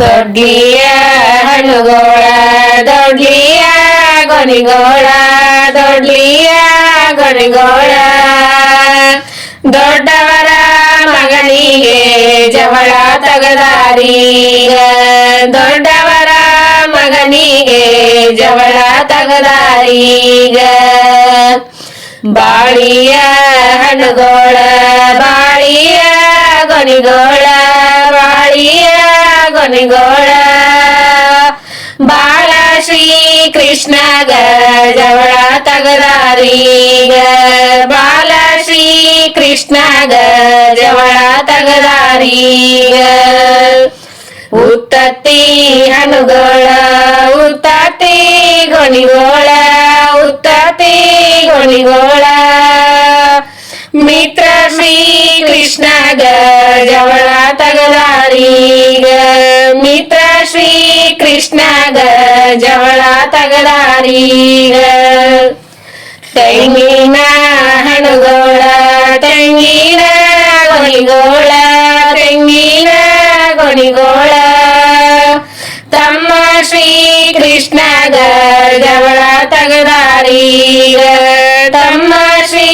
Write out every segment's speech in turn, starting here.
ದೊಡ್ಲಿಯ ಹಣ್ಣುಗೋಳ, ದೊಡ್ಲಿಯ ಗೊನಿಗೋಳ ದೊಡ್ಲಿಯ ಗೊನಿಗೋಳ. ದೊಡ್ಡವರ ಮಗನಿಗೆ ಜವಳ ತಗದಾರೀಗ ದೊಡ್ಡವರ ಮಗನಿಗೆ ಜವಳ ತಗದಾರೀಗ ಬಾಳಿಯ ಹಣ್ಣುಗೋಳ, ಬಾಳಿಯ ಗೊನಿಗೋಳ. ಗೊನಿಗೋಳ ಬಾಳ ಶ್ರೀ ಕೃಷ್ಣಗ ಜವಳ ತಗದಾರೀಗ. ಬಾಲ ಶ್ರೀ ಕೃಷ್ಣಗ ಜವಳ ತಗದಾರೀಗ. ಉತ್ತತ್ತಿ ಹಣ್ಣುಗೋಳ ಉತ್ತತ್ತಿ ಗೊಣಿಗೋಳ ಉತ್ತತ್ತಿ ಗೊಣಿಗೋಳ. ಮಿತ್ರ ಶ್ರೀ ಕೃಷ್ಣಗ ಜವಳ ಮಿತ್ರ ಶ್ರೀ ಕೃಷ್ಣಗ ಜವಳ ತಗದಾರೀಗ ತೆಂಗಿನ ಹಣ್ಣುಗೋಳ ತೆಂಗಿನ ಗೊಣಿಗೋಳ ತೆಂಗಿನ ಗೊಣಿಗೋಳ ತಮ್ಮ ಶ್ರೀ ಕೃಷ್ಣಗ ಜವಳ ತಗದಾರೀಗ ತಮ್ಮ ಶ್ರೀ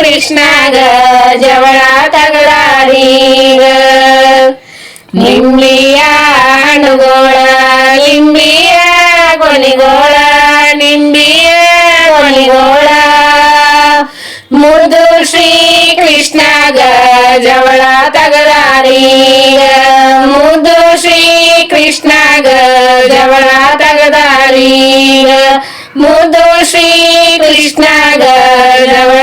ಕೃಷ್ಣಗ ಜವಳ ತಗದಾರೀಗ ನಿಂಬಿಯ मुर्दू श्री कृष्ण जवळा तगरारी मुर्दू श्री कृष्ण जवळा तगदारी मुर्दू श्री कृष्ण जवळ